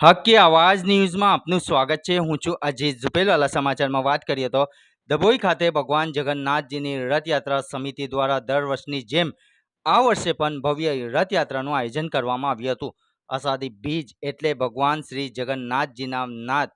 હકી આવાજ ન્યૂઝમાં આપનું સ્વાગત છે. હું છું અજીત ઝુપેલવાલા સમાચારમાં વાત કરીએ તો ડભોઈ ખાતે ભગવાન જગન્નાથજીની રથયાત્રા સમિતિ દ્વારા દર વર્ષની જેમ આ વર્ષે પણ ભવ્ય રથયાત્રાનું આયોજન કરવામાં આવ્યું હતું. અષાઢી બીજ એટલે ભગવાન શ્રી જગન્નાથજીના નાથ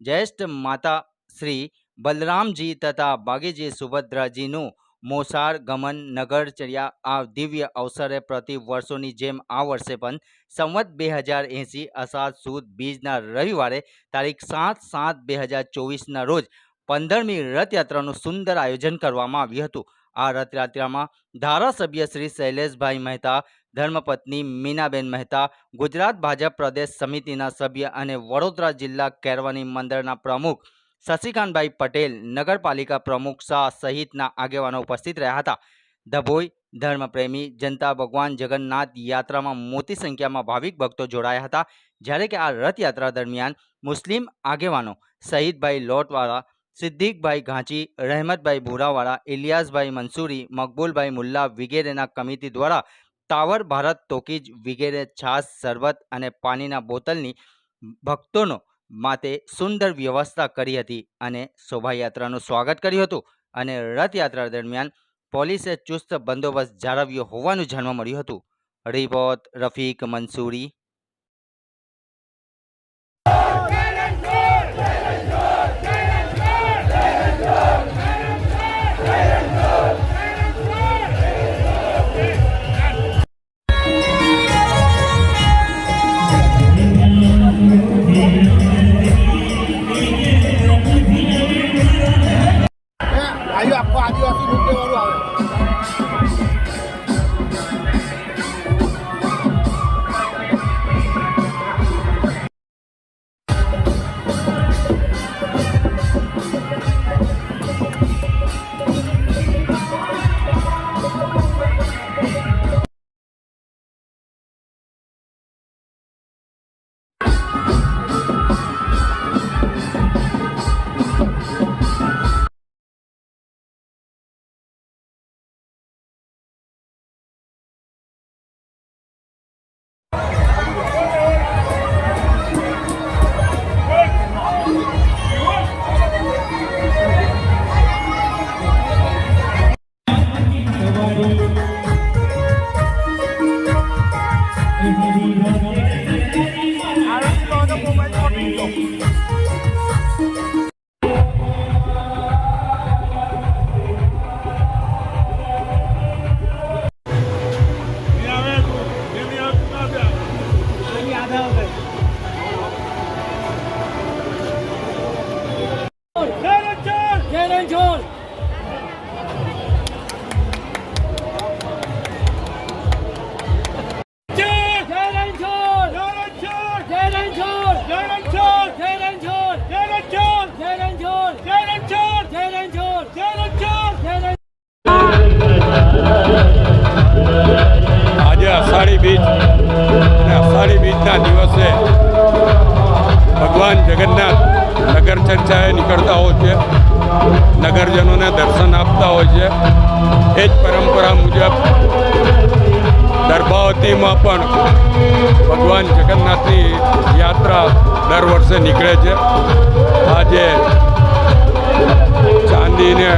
જ્યેષ્ઠ માતા શ્રી બલરામજી તથા ભાગીજી સુભદ્રાજીનું મોસાળ ગમન, નગરચર્યા આ દિવ્ય અવસરે પ્રતિ વર્ષોની જેમ આ વર્ષે પણ સંવત બે હજાર એંસી અષાઢ સુદ બીજના રવિવારે તારીખ સાત સાત બે હજાર ચોવીસના રોજ પંદરમી રથયાત્રાનું સુંદર આયોજન કરવામાં આવ્યું હતું. આ રથયાત્રામાં ધારાસભ્ય શ્રી શૈલેષભાઈ મહેતા, ધર્મપત્ની મીનાબેન મહેતા, ગુજરાત ભાજપ પ્રદેશ સમિતિના સભ્ય અને વડોદરા જિલ્લા કેરવાની મંડળના પ્રમુખ શશિકાંતભાઈ પટેલ નગરપાલિકા પ્રમુખ શાહ સહિતના આગેવાનો ઉપસ્થિત રહ્યા હતા. ધભોઈ ધર્મપ્રેમી, જનતા ભગવાન જગન્નાથ યાત્રામાં મોટી સંખ્યામાં ભાવિક ભક્તો જોડાયા હતા. જ્યારે કે આ રથયાત્રા દરમિયાન મુસ્લિમ આગેવાનો શહીદભાઈ લોટવાળા, સિદ્દીકભાઈ ઘાંચી, રહેમતભાઈ ભૂરાવાળા, ઇલિયાસભાઈ મંસૂરી, મકબૂલભાઈ મુલ્લા વગેરેના કમિટી દ્વારા ટાવર ભારત તોકીજ વગેરે છાશ શરબત અને પાણીના બોટલની ભક્તોનો માટે સુંદર વ્યવસ્થા કરી હતી અને શોભાયાત્રાનું સ્વાગત કર્યું હતું અને રથયાત્રા દરમિયાન પોલીસે ચુસ્ત બંદોબસ્ત જાળવ્યો હોવાનું જાણવા મળ્યું હતું. Report Rafiq, Mansuri Thank you. આજે અષાઢી બીજ અને અષાઢી બીજના દિવસે ભગવાન જગન્નાથ નગર ચર્ચાએ નીકળતા હોય છે. નગરજનોને દર્શન આપતા હોય છે. એ જ પરંપરા મુજબ દર્ભાવતીમાં પણ ભગવાન જગન્નાથની યાત્રા દર વર્ષે નીકળે છે. આજે ચાંદીને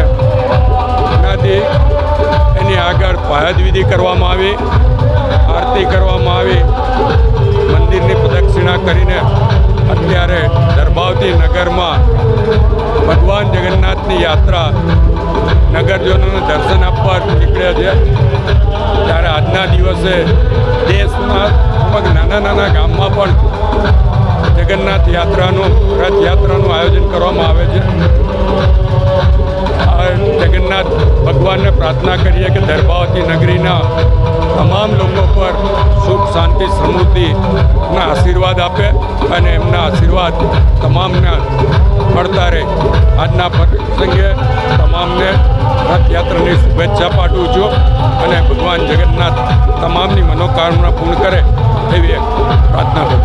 આગળ કરવામાં આવી, આરતી કરવામાં આવી, મંદિરની પ્રદક્ષિણા કરીને અત્યારે દરબાવતી નગરમાં ભગવાન જગન્નાથની યાત્રા નગરજનોને દર્શન આપવા નીકળ્યા છે. ત્યારે આજના દિવસે દેશમાં નાના નાના ગામમાં પણ જગન્નાથ યાત્રાનું રથયાત્રાનું કે નગરીના તમામ લોકો પર સુખ, શાંતિ સમૃદ્ધિના આશીર્વાદ આપે અને એમના આશીર્વાદ તમામને મળતા રહે. આજના પ્રસંગે તમામને રથયાત્રાની શુભેચ્છા પાઠવું છું અને ભગવાન જગન્નાથ તમામની મનોકામના પૂર્ણ કરે એવી એક પ્રાર્થના કરું